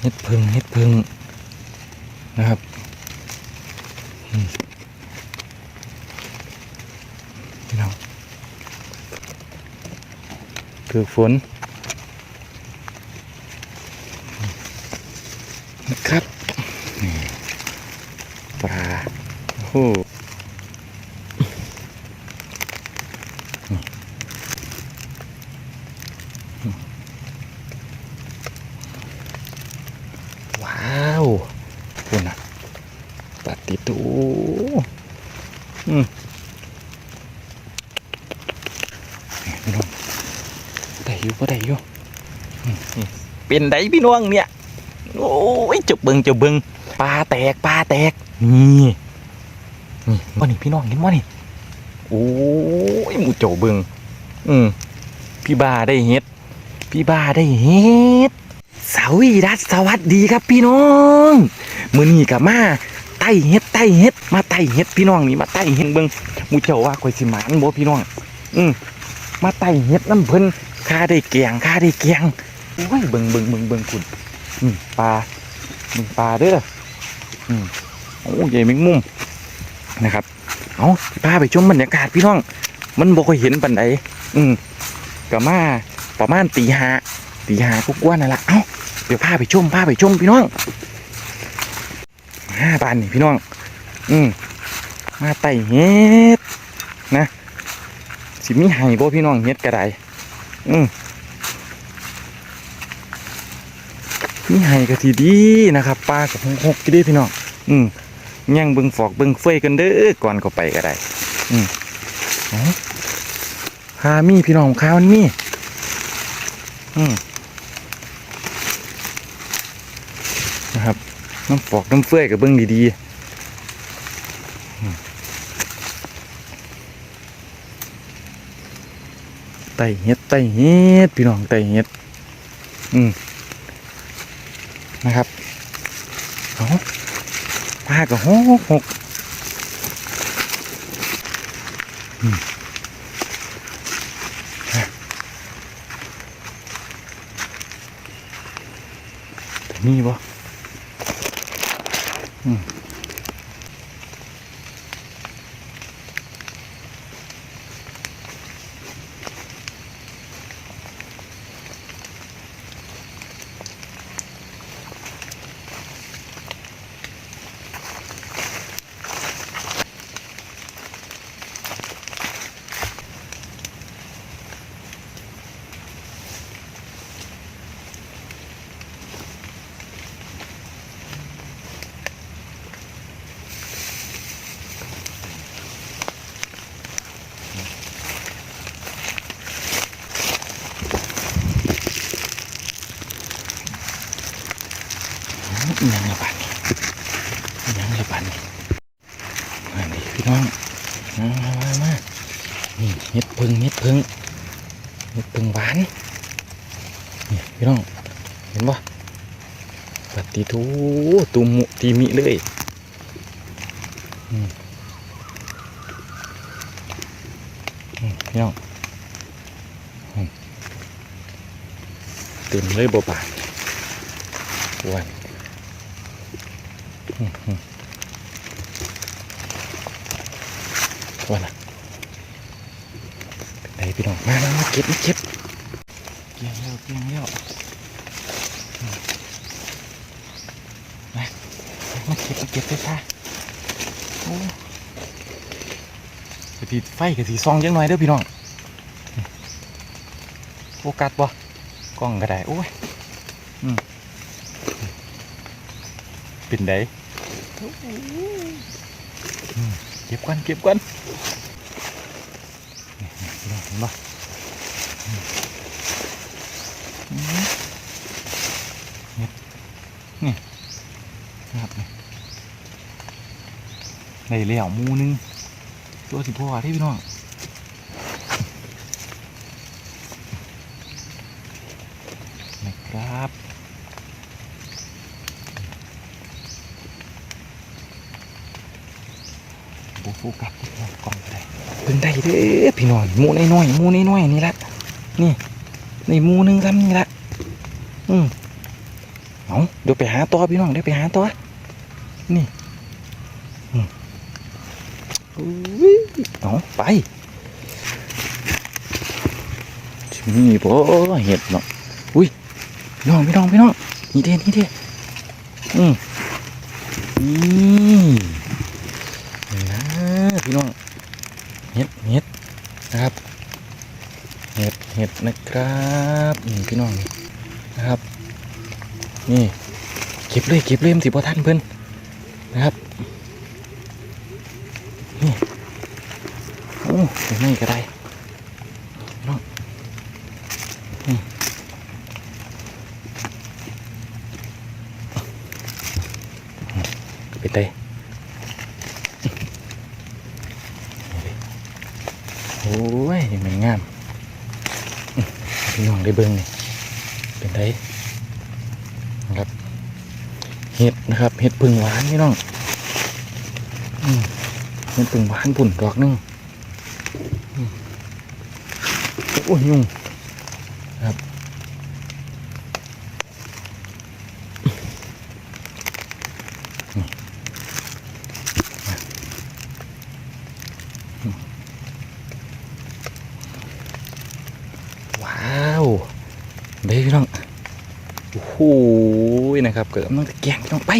เฮ็ดพึ่งเฮ็ดพึ่งนะครับพี่น้องคือฝนนะครับนี่ปลาโอ้โหว้าวคุณนะปฏิตูอืมนี่พี่น้อง ได้อยู่ก็ได้อยู่เป็นไดพี่น้องเนี่ยโอ้ยเจะเบิงเจะเบิงปลาแตกปลาแตกนี่นี่ว่านี่พี่น้องเห็นว่านี่โอ้ยหมูโจเบิงอืมพี่บาได้เฮ็ด พี่บาได้เฮ็ดสาวีรัตสวัสดีครับพี่น้องมือนี้กับมาไต่เฮ็ดไต่เฮ็ดมาไต่เฮ็ดพี่น้องนี่มาไต่เฮ็ดเบิงหมูเจ้าว่าข่อยสิหมานบ่พี่น้อง อืมมาไต่เฮ็ดน้ำเพิ่น ข้าได้แกงข้าได้แกงโอ้ยเบิงเบิงเบิงเบิงคุณอืมปลามึงปลาเด้ออืมโอ้ยใหญ่แมงมุมนะครับเอาพาไปชมบรรยากาศพี่น้อง มันบ่ค่อยเห็นปันใดอืมก็มาประมาณตีห้าตีห้ากุกว่านั่นแหละเอ้าเดี๋ยวพาไปชมพาไปชมพี่น้องห้าบานนี่พี่น้อง อืมมาไต่เฮ็ดนะ สิมีไห้บ่พี่น้องเฮ็ดกระได อืมมีไห้กะทีดีนะครับปลากับหงหกกี่ดีพี่น้องอืมย่างเบิงฟอกเบิงเฟยกันเด้อก่อนก็ไปก็ได้ อืมอาพามีพี่น้องข้าวมันมีอืมนะครับน้ำฟอกน้ำเฟยกับเบิงดีๆอืม ไตเฮ็ดไตเฮ็ดพี่น้องไตเฮ็ดอืมนะครับเอาปลาก็หกหกอืมอ่บ่อืม ยังละบาดนี่ยังละบาดนี่อันนี้พี่น้องมามามามานี่เห็ดพึ่งเห็ดพึ่งเห็ดพึ่งหวานนี่พี่น้องเห็นปะปฏิทูตุมุตีมิเลยพี่น้องเต็มเลยบ่บาดวัน วันน่ะไหนพี่น้องมามามาเก็บมาเก็บเกี่ยงแล้วเกี่ยงแล้วมาเก็บมาเก็บไปค่ะโอ้กะทิไฟกะทิซองยังหน่อยเด้อพี่น้องโฟกัสบ่กล้องก็ได้ โอ้ย อืมเป็นไดอืม เก็บกันเก็บกันเห็นบ่อืมอืมนี่นี่นะครับนี่ในเหลี่ยวมูนึง ตัวสิพ่อที่พี่น้องนะครับ ฟูกัดกล่องไปได้เพิ่งได้เด้อพี่น้องมูน้อยๆมูน้อยๆนี่ละนี่ในมูนึงซ้ำนี่ละอืมเอาเดี๋ยวไปหาตัวพี่น้องเดี๋ยวไปหาตัวนี่อืมอุ้ยเอาไปนี่บ่เห็ดเนาะอุ้ยพี่น้องพี่น้องพี่น้องนี่เด้นี่เด้อืมนี่ พี่น้องเห็ดเห็ดนะครับเห็ดเห็ดนะครับนี่พี่น้องนี่นะครับ นี่เก็บเลยเก็บเลยมสิบ่ทันเพื่อนนะครับนี่โอ้ยไม่ก็ได้เนาะนี่ไปเตะ โอ้ยมันงามพี่น้องได้เบิ้งนี่เป็นไดนะครับเห็ดนะครับเห็ดพึ่งหวานพี่น้องเห็ดพึ่งหวานปุ่นดอกหนึงโอ้ยยุ่งครับนี่อืมว้าวเด้พี่น้อง โอ้โห นะครับเกิดต้องตะแกงต้องไป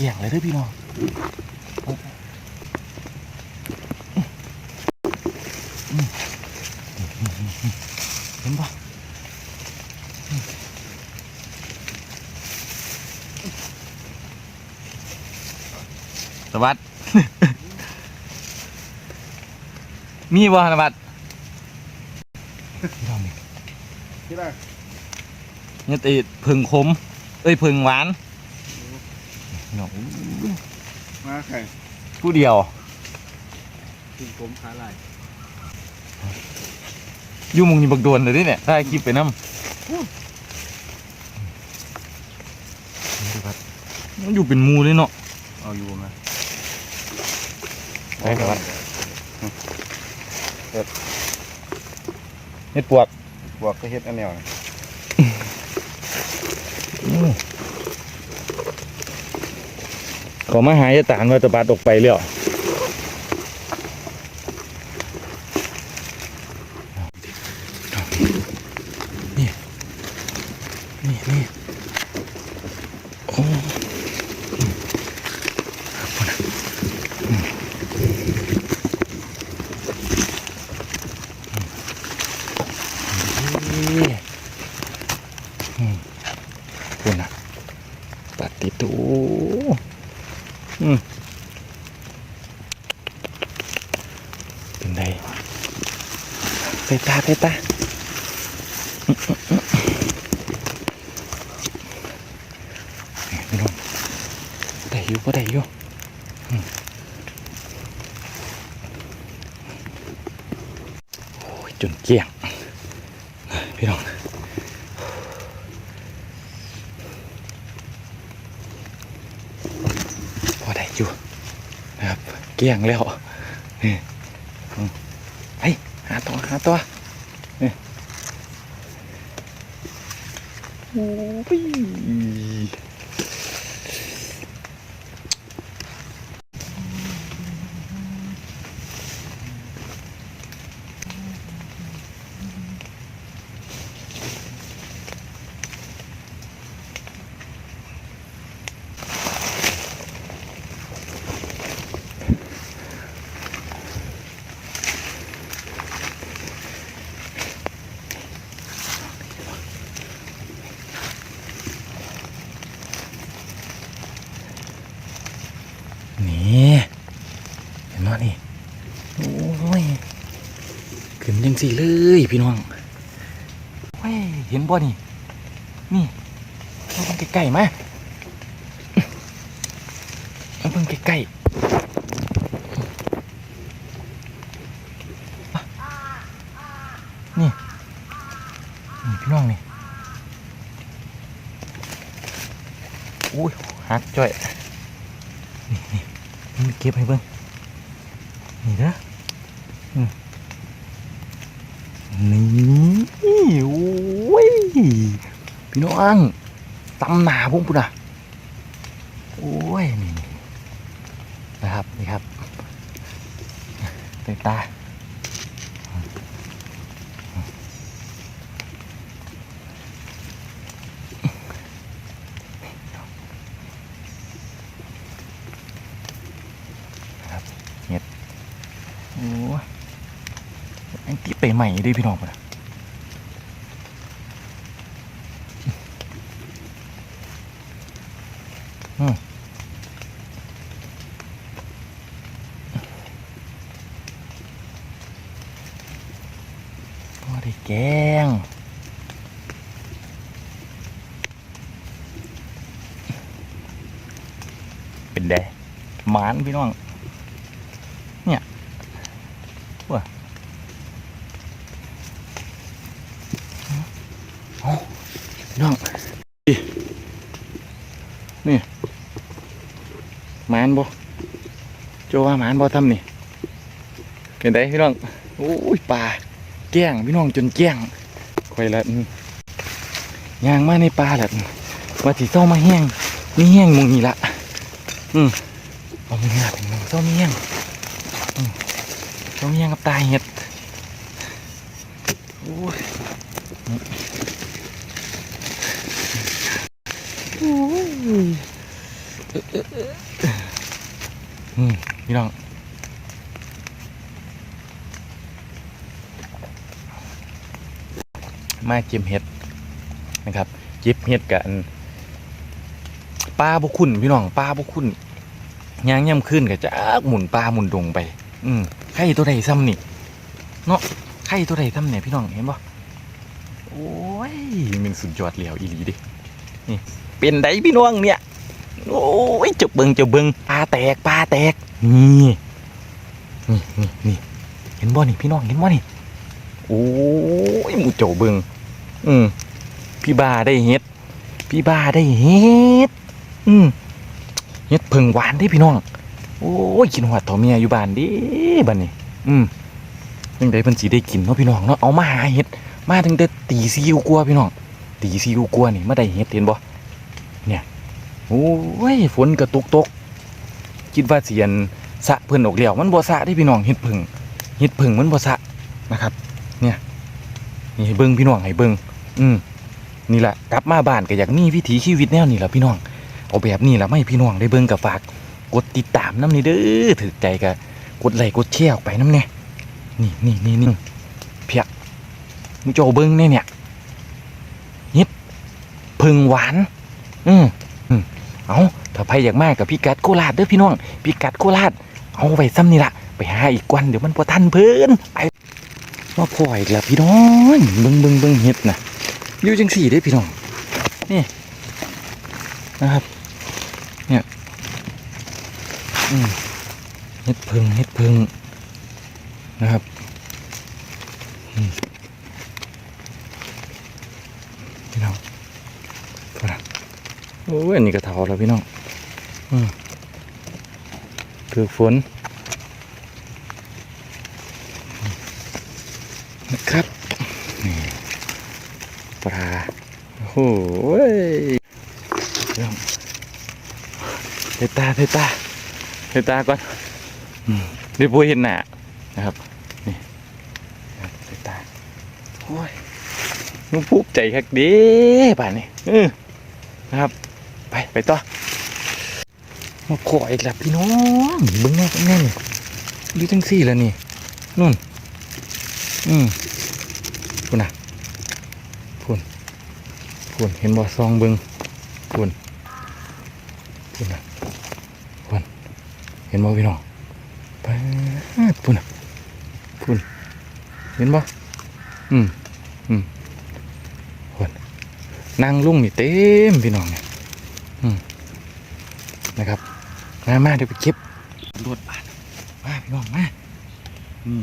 กี่ยงเลยเด้อพี่น้องโอ้อืมเห็นปะสวัสดมีบ่สวัสดพี่น้องนี่ที่แรกเนี่ยติผึ่งขมเอ้ยผึ่งหวาน พี่น้องอู้มาไข่ผู้เดียวถึงผมขาลายอยู่หมุงนี่บักโดนเลยดิเนี่ยถ้าคลิปไปน้ำมันอยู่เป็นหมูเลยเนาะเอาอยู่ไหมไปครับเฮ็ดปวกบวกก็เฮ็ดอันแนวนะ ขอมาหายตานว่าจะบาดออกไปแล้วนี่ นี่นี่โอ้ ติดตูอืมเป็นไง ใส่ตาใส่ตาพี่น้องได้อยู่ก็ได้อยู่โอ้ยจนเกี้ยงพี่น้องพอได้อยู่นะครับ เกี้ยงแล้วนี่อืมไปหาตัวหาตัวนี่โอ้ยนี่เห็นไหมนี่โอ้ยขึ้นยัง สี่เลยพี่น้องเว้ยเห็นบ่นี่ นี่มาเพิ่งใกล้ๆมามาเพิ่งใกล้ๆนี่ นี่พี่น้องนี่อุ้ยหักจ่อย นี่นี่เก็บให้เบิ่งนี่เด้ออืมนี่โอ้ยพี่น้องตำหนา พุ่งปุ่นอะโอ้ยนี่นะครับนี่ครับเต็ตาโอ้ยไอ้ที่ไปใหม่ด้วยพี่น้องปุ่นอะอืมพอได้แกง เป็นแดหมานพี่น้อง เนี่ยว้าโอ้พี่น้องนี่นี่หมานบ่โจว่าหมานบ่ทำนี่เป็นไดพี่น้องโอ้ยปลาแก้งพี่น้องจนแก้งคอยละยางมาในปลาหละว่าสิเศร้ามาแห้งมีแห้งมุงนี่ละ อืมเอามีงาเป็นหมุงเศร้ามีแห้งเศร้าเมีแห้งกับตายเห็ดโอ้ยโอ้ยอืมพี่น้องมาเก็บเห็ดนะครับเก็บเห็ดกัน ปลาบุคุณ พี่น้องปลาบุคุณยางย่ำขึ้นก็จะหมุนปลาหมุนดงไป อืมไข่ตัวใดซ้ำนี่เนาะไข่ตัวใดซ้ำเนี่ยพี่น้องเห็นปะโอ้ยมันสุดยอดเหลียวอีหลีดินี่เป็นไดพี่น้องเนี่ยโอ้ยจะเบิงจะเบิงปลาแตกปลาแตกนี่นี่นี่นี่เห็นบ่นี่พี่น้องเห็นบ่นี่โอ้ยหมูโจเบิงอืมพี่บาได้เฮ็ดพี่บาได้เฮ็ด อืมเฮ็ดเพิ่งหวานเด้พี่น้อง โอ้ยกินหัวต่อเมียอยู่บ้านดิบ้านนี้ อืมยังไดเพิ่นสิได้กินเนาะพี่น้องเนาะเอามาหาเฮ็ด มาตั้งแต่ตีซีอิ๊วกลัวพี่น้องตีซีอิ๊วกลัวนี่มาได้เฮ็ดเห็นบ่เนี่ยโอ้ยฝนกระตุกตกคิดว่าเสียนสะเพิ่นออกแล้วมันบ่สะเด้พี่น้องเฮ็ดเพิ่งเฮ็ดเพิ่งมันบ่สะนะครับ เนี่ให้เบิ้งพี่น้องให้เบิ้งอืมนี่แหละกลับมาบ้านก็อยากมีวิถีชีวิตแนวนี้แหละพี่น้อง เอาแบบนี้แหละไม่พี่น้องได้เบิ้งกับฝากกดติดตามน้ำนี่เด้อถือใจก็กดไลค์กดแชร์ออกไปน้ำเนี่ยนี่นี่นี่นี่เพียมึงจเบิ้งเนี่ยเนี่ยยิบพึงหวาน อืมอืมเอาถ้าใครอยากมากกับพี่กัดโคราชเด้อพี่น้องพี่กัดโคราชเอาไปซ้ำนี่ละไปหาอีกกวันเดี๋ยวมันพอทันเพิ่นไปมาพ่ออีกแล้วพี่น้องเบิ่งเบิ่งเบิ่งเฮ็ดนะอยู่จังสี่เด้อพี่น้องนี่นะครับ เนี่ยเฮ็ดเพิงเฮ็ดเพิงนะครับพี่น้องโทษนะโอ้ยอันนี้ก็เทาแล้วพี่น้องอืมคือฝนนะครับปลาโอ้โหเรื่อง เทตาเทตาเทตาก่อนอืมเดี๋ยวพูดเห็นหน้านะครับ นี่ครับเทตาโอ้ยนุ่มภูมิใจคักเด้ป่านนี้เออนะครับ ไปไปต่อมาขออีกแล้วพี่น้องเบิ้งแน่เบิ้งแน่นี่ดูจังสี่แล้วนี่นู่น อืมพูนน่ะพูนพูนเห็นบ่ซองเบิ้งพูนพูนน่ะพูน เห็นบ่พี่น้องไปพูนน่ะพูนเห็นบ่อืมอืมพูนนั่งลุ่งนี่เต็มพี่น้องเนี่ยอืมนะครับมามาเดี๋ยวไปเก็บรวดบาดมาพี่น้องมาอืม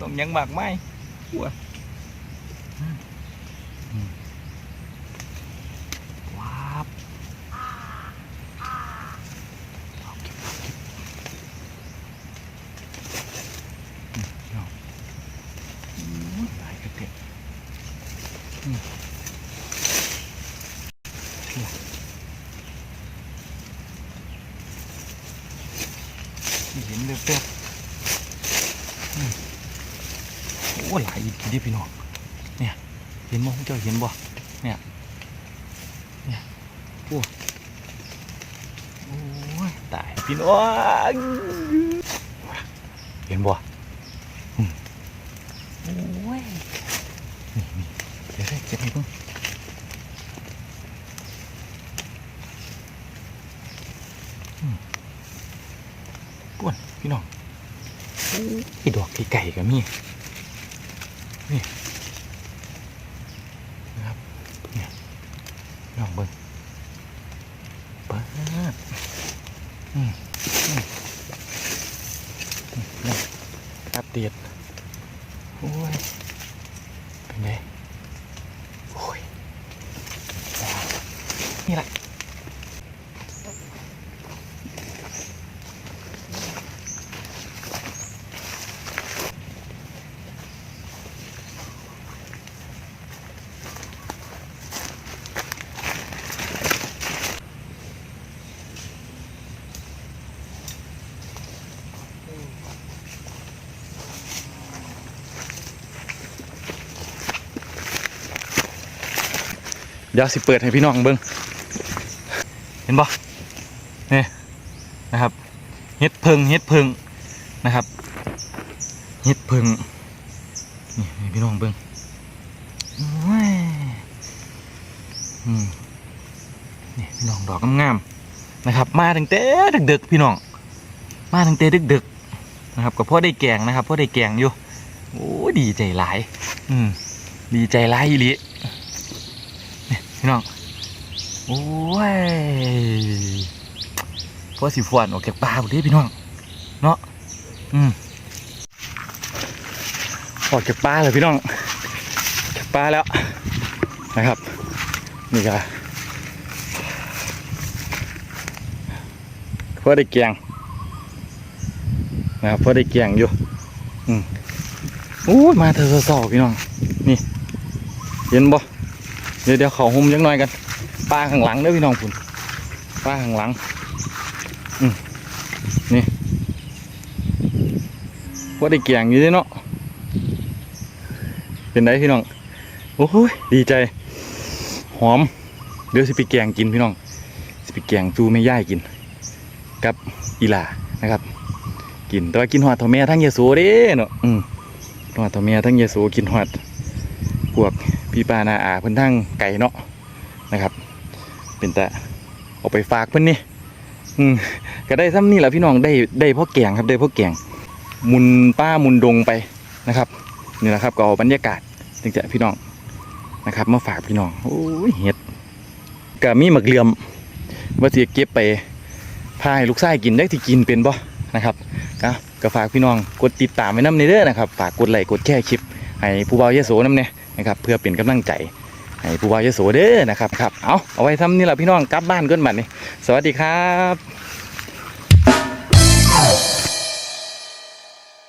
ต้องยังหมากไหมหัวอืมอืมว้าบเอาเก็บเอาเก็บอืมพี่น้องอืมหลายกระเด็ดอืมเชื่อ เห็นเป๊บๆอืมโอ้หลายอีกทีเดียวพี่น้องเนี่ย เห็นบ่เจ้าเห็นบ่เนี่ยเนี่ยโอ้โอ้ยตายพี่น้องเห็นบ่โอ้ยนี่นี่เดี๋ยวได้เก็บให้เพิ่งป้วนพี่น้องโอ้ดอกไก่ๆก็มี นี่นะครับเนี่ยลองเบิ่งเปิดอืมอืมอืมนี่อัปเดตโอ้ย เป็นไงโอ้ยว้าวนี่แหละ เดี๋ยวสิเปิดให้พี่น้องเบิ่งเห็นบ่นี่นะครับเฮ็ดเพิงเฮ็ดเพิงนะครับเฮ็ดเพิงนี่ให้พี่น้องเบิ่งโอ้ยอืมนี่พี่น้องดอกงามๆนะครับ มาตั้งแต่ดึกๆพี่น้อง มาตั้งแต่ดึกๆนะครับ ก็พ่อได้แกงนะครับพ่อได้แกงอยู่โอ้ดีใจหลาย อืมดีใจหลายอีหลี พี่น้อง โอ้ยพอสิฟวนออกจากป่าหมดเลยพี่น้อง เนาะอืมออกจากป่าเลยพี่น้องจากป่าแล้วนะครับ นี่ก็พอได้เกียงนะครับเพื่อได้เกียงอยู่อืมโอ้ยมาเธอสอพี่น้อง นี่เห็นบ่ เดี๋ยวเดี๋ยวเขาหุ้มจังหน่อยกันปลาข้างหลังเด้อพี่น้องคุณปลาข้างหลังอืนี่ว่าได้เกียงอยู่ด้เนาะเป็นไงพี่น้องโอ้ยดีใจ หอม เดี๋ยวสิไปแกงกินพี่น้องสิไปแกงจูไม่ย่ายกิน กับอีหลานะครับ กินแต่ว่ากินหอดท่าแม่ทั้งเยโสเด้เนาะอืมหอดท่าแม่ทั้งเยโสกินหอดพวก พี่ป้านาอาเพิ่นทั้งไก่เนาะนะครับ เป็นแต่เอาไปฝากเพิ่นนี่อืมก็ได้ซ้ำนี่แหละพี่น้องได้ได้พ่อแกงครับได้พ่อแกงมุนป้ามุนดงไปนะครับนี่แหละครับก็เอาบรรยากาศจึงจะพี่น้องนะครับ มาฝากพี่น้องโอ้ยเห็ดก็มีหมักเหลี่ยมว่าสิเก็บไปพาให้ลูกชายกินได้ที่กินเป็นบ่นะครับก็ก็ฝากพี่น้องกดติดตามไว้น้ำในเด้อนะครับ ฝากกดไลค์กดแชร์คลิปให้ผู้เบาเยโสน้ำเนี่ย นะครับเพื่อเป็นกำลังใจให้ผู้ว่าเยโสเด้อนะครับครับเอาเอาไว้ทำนี่แหละพี่น้องกลับบ้านก้นบัดนี่สวัสดีครับ